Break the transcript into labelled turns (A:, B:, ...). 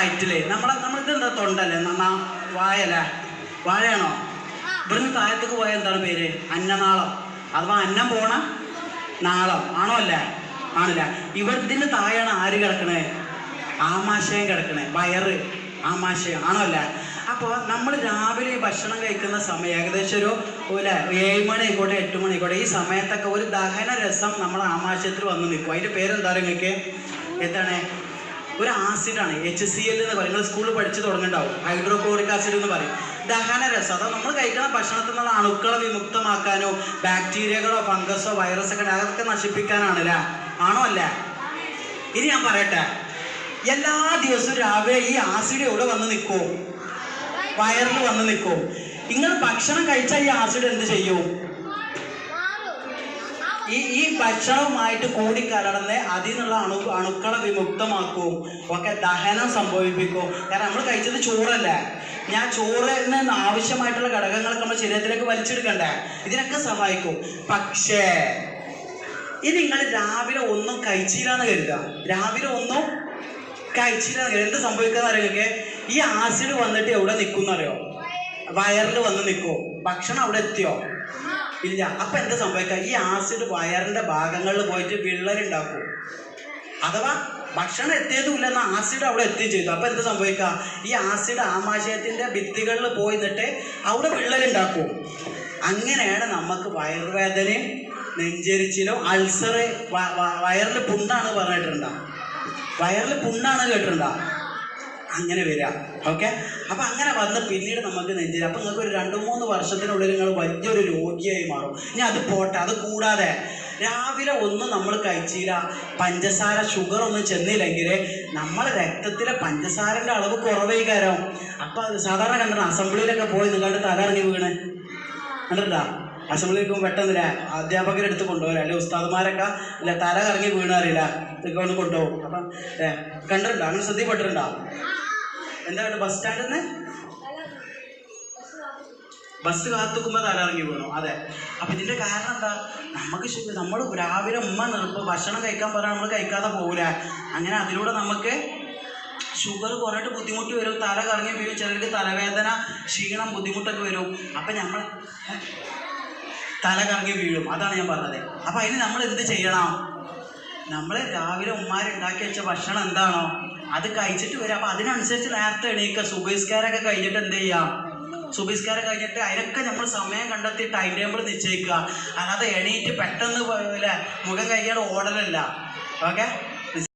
A: വയറ്റിൽ. നമ്മളെ നമ്മൾക്ക് എന്താ തൊണ്ടല്ലേ? നന്നാ വായല്ലേ? വാഴയാണോ? ഇവിടുന്ന് താഴത്തേക്ക് പോയ എന്താണ് പേര്? അന്നനാളം. അഥവാ അന്നം പോണ നാളം. ആണോ അല്ലേ? ആണല്ലേ? ഇവിടത്തിന് താഴെയാണ് ആര് കിടക്കണേ? ആമാശയം കിടക്കണേ. വയറ്. ആമാശയം. ആണോ അല്ലേ? അപ്പോൾ നമ്മൾ രാവിലെ ഭക്ഷണം കഴിക്കുന്ന സമയം ഏകദേശം ഒരു അല്ലേ ഏഴ് മണി ആയിക്കോട്ടെ എട്ട് മണി ആയിക്കോട്ടെ ഈ സമയത്തൊക്കെ ഒരു ദഹന രസം നമ്മുടെ ആമാശയത്തിൽ വന്ന് നിൽക്കും. അതിന്റെ പേരെന്താ നിങ്ങൾക്ക്? എന്താണ്? ഒരു ആസിഡാണ് എച്ച് സി എൽ എന്ന് പറയും. നിങ്ങൾ സ്കൂളിൽ പഠിച്ചു തുടങ്ങുന്നുണ്ടാവും. ഹൈഡ്രോക്ലോറിക് ആസിഡ് എന്ന് പറയും. ദഹന രസം അതാ നമ്മൾ കഴിക്കുന്ന ഭക്ഷണത്തിൽ നിന്നുള്ള അണുക്കളെ വിമുക്തമാക്കാനോ ബാക്ടീരിയകളോ ഫംഗസോ വൈറസൊക്കെ അതൊക്കെ നശിപ്പിക്കാനാണ് അല്ലേ? ആണോ അല്ല? ഇനി ഞാൻ പറയട്ടെ. എല്ലാ ദിവസവും രാവിലെ ഈ ആസിഡ് എവിടെ വന്ന് നിൽക്കും? വയറിൽ വന്ന് നിൽക്കും. നിങ്ങൾ ഭക്ഷണം കഴിച്ചാൽ ഈ ആസിഡ് എന്ത് ചെയ്യും? ഈ ഈ ഭക്ഷണവുമായിട്ട് കൂടിക്കലർന്ന് അതിൽ നിന്നുള്ള അണു അണുക്കളെ വിമുക്തമാക്കും. ഒക്കെ ദഹനം സംഭവിപ്പിക്കും. കാരണം നമ്മൾ കഴിച്ചത് ചോറല്ലേ? ഞാൻ ചോറിന് ആവശ്യമായിട്ടുള്ള ഘടകങ്ങളൊക്കെ നമ്മുടെ ശരീരത്തിലേക്ക് വലിച്ചെടുക്കണ്ടേ? ഇതിനൊക്കെ സഹായിക്കും. പക്ഷേ ഇനി നിങ്ങൾ രാവിലെ ഒന്നും കഴിച്ചില്ലാന്ന് കരുതുക. രാവിലെ ഒന്നും കഴിച്ചില്ലാന്ന് കരുതുക. എന്ത് സംഭവിക്കാന്ന് അറിയൊക്കെ ഈ ആസിഡ് വന്നിട്ട് എവിടെ നിൽക്കും എന്നറിയോ വയറിൽ വന്ന് നിൽക്കുമോ ഭക്ഷണം അവിടെ എത്തിയോ? ഇല്ല. അപ്പൊ എന്താ സംഭവിക്കുക? ഈ ആസിഡ് വയറിന്റെ ഭാഗങ്ങളിൽ പോയിട്ട് വിള്ളലുണ്ടാക്കും. അഥവാ ഭക്ഷണം എത്തിയതുമില്ല എന്ന ആസിഡ് അവിടെ എത്തുകയും ചെയ്തു. അപ്പൊ എന്താ സംഭവിക്കുക? ഈ ആസിഡ് ആമാശയത്തിന്റെ ഭിത്തികളിൽ പോയി നിട്ട് അവിടെ വിള്ളലുണ്ടാക്കും. അങ്ങനെയാണ് നമുക്ക് വയറുവേദനയും നെഞ്ചരിച്ചിലും അൾസർ വയറിൽ പുണ്ണാണ് പറഞ്ഞിട്ടുണ്ടാവും വയറിൽ പുണ്ണാണ് കേട്ടിട്ടുണ്ടോ? അങ്ങനെ വരിക. ഓക്കെ അപ്പം അങ്ങനെ വന്ന് പിന്നീട് നമുക്ക് നെഞ്ചിൽ അപ്പം നിങ്ങൾക്ക് ഒരു രണ്ട് മൂന്ന് വർഷത്തിനുള്ളിൽ നിങ്ങൾ വലിയൊരു രോഗിയായി മാറും. ഇനി അത് പോട്ടെ അത് കൂടാതെ രാവിലെ ഒന്നും നമ്മൾ കഴിച്ചില്ല. പഞ്ചസാര ഷുഗർ ഒന്നും ചെന്നില്ലെങ്കിൽ നമ്മുടെ രക്തത്തിലെ പഞ്ചസാരന്റെ അളവ് കുറവേ അപ്പോൾ അത് സാധാരണ കണ്ടിട്ട് അസംബ്ലിയിലൊക്കെ പോയി നിങ്ങളുടെ തല ഇറങ്ങി വീണ്. കണ്ടിട്ടാ അസംബ്ലിക്ക് പെട്ടെന്നില്ല അധ്യാപകരെ എടുത്ത് കൊണ്ടുപോകില്ല അല്ലെങ്കിൽ ഉസ്താദുമാരൊക്കെ ഇല്ല? തല കറങ്ങി വീണറിയില്ല ഇതൊക്കെ ഒന്ന് കൊണ്ടുപോകും. അപ്പം കണ്ടിട്ടുണ്ടോ? അങ്ങനെ ശ്രദ്ധപ്പെട്ടിട്ടുണ്ടോ എന്താ ബസ് സ്റ്റാൻഡിൽ നിന്ന് ബസ് കാത്തുക്കുമ്പോൾ തലറങ്ങി വീണു അതെ. അപ്പൊ ഇതിന്റെ കാരണം എന്താ? നമുക്ക് ശരി നമ്മൾ രാവിലെ ഉമ്മ നിർപ്പ് ഭക്ഷണം കഴിക്കാൻ പറഞ്ഞാൽ നമ്മൾ കഴിക്കാതെ പോകില്ല അങ്ങനെ അതിലൂടെ നമുക്ക് ഷുഗർ കുറേട്ട് ബുദ്ധിമുട്ട് വരും തല കറങ്ങി വീഴും ചിലർക്ക് തലവേദന ക്ഷീണം ബുദ്ധിമുട്ടൊക്കെ വരും. അപ്പം നമ്മൾ തല കറങ്ങി വീഴും അതാണ് ഞാൻ പറഞ്ഞത്. അപ്പം അതിന് നമ്മൾ എന്ത് ചെയ്യണം? നമ്മൾ രാവിലെ ഉമ്മാരുണ്ടാക്കി വെച്ച ഭക്ഷണം എന്താണോ അത് കഴിച്ചിട്ട് വരും. അപ്പം അതിനനുസരിച്ച് നേരത്തെ എണീക്കുക സുബിസ്കാരൊക്കെ കഴിഞ്ഞിട്ട് എന്ത് ചെയ്യാം? സുബിസ്കാരം കഴിഞ്ഞിട്ട് അതിനൊക്കെ നമ്മൾ സമയം കണ്ടെത്തി ടൈം ടേബിൾ നിശ്ചയിക്കുക. അല്ലാതെ എണീറ്റ് പെട്ടെന്ന് പോലെ മുഖം കഴിക്കാതെ ഓടലല്ല. ഓക്കെ